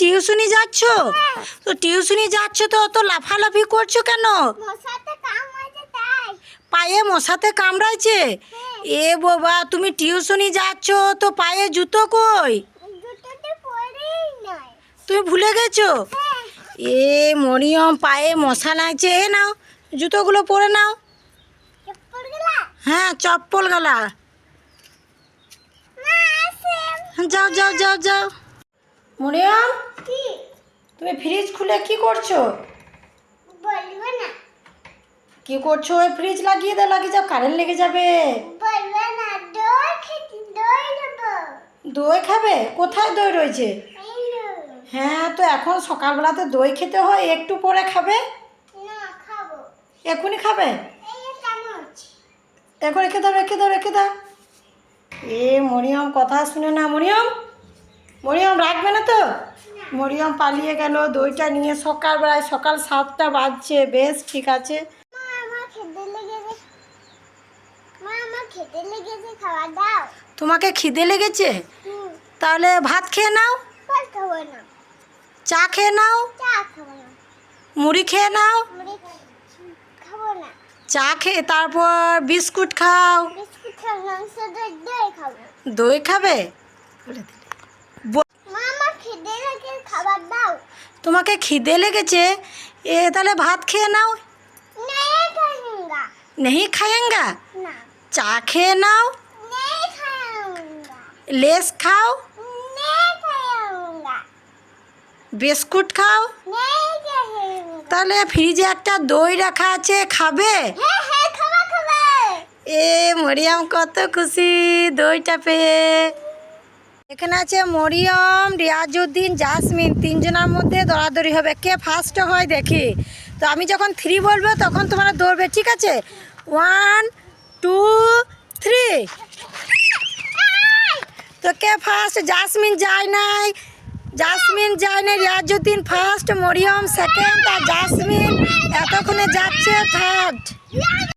টিউশনি যাচ্ছ? তো টিউশনি যাচ্ছ তো অত লাফালাফি করছ কেন? পায়ে মশাতে কামড়াইছে? এ বাবা তুমি টিউশনি যাচ্ছ তো পায়ে জুতো কই? তুমি ভুলে গেছো? হ্যাঁ। এ মরিয়ম পায়ে মশা লাগছে এ নাও জুতোগুলো পরে নাও। হ্যাঁ চপ্পল গলা যাও যাও যাও যাও। মরিয়ম কি? তুমি ফ্রিজ খুলে কি করছ? বলব না। কি করছ? ওই ফ্রিজ লাগিয়ে দাও লাগিয়ে যাও কারেন্ট লেগে যাবে। বলব না দই খেতে দই নেব। দই খাবে? কোথায় দই রয়েছে? হ্যাঁ তো এখন সকালবেলাতে দই খেতে হয় একটু পরে খাবে? না খাব। এখনই খাবে? এখন রেখে দাও রেখে দাও রেখে দাও এ মরিয়ম কথা শুনে না মরিয়ম? মরিয়ম রাখবে না তো? মরিয়ম পালিয়ে গেল দইটা নিয়ে সকালবেলায় সকাল সাতটা বাজছে। বেশ ঠিক আছে। তোমাকে খিদে লেগেছে? তাহলে ভাত খেয়ে নাও। চা খেয়ে নাও। মুড়ি খেয়ে নাও। চা খেয়ে তারপর বিস্কুট খাও। দই খাবে। বলে খাবার দাও। তোমাকে খিদে লেগেছে? এ তাহলে ভাত খেয়ে নাও। নেই খায়েঙ্গা চা খেয়ে নাও। লেস খাও। বিস্কুট খাও। তাহলে ফ্রিজে একটা দই রাখা আছে খাবে। এ মরিয়াম কত খুশি দইটা পেয়ে। এখানে আছে মরিয়ম, রিয়াজউদ্দিন, জাসমিন, তিনজনের মধ্যে দৌড়াদৌড়ি হবে। কে ফার্স্ট হয় দেখি। তো আমি যখন থ্রি বলব, তখন তোমরা দৌড়বে ঠিক আছে? ওয়ান টু থ্রি তো কে ফার্স্ট জাসমিন যায় নাই। জাসমিন যায় নাই, রিয়াজউদ্দিন ফার্স্ট মরিয়ম সেকেন্ড আর জাসমিন এতক্ষণে যাচ্ছে থার্ড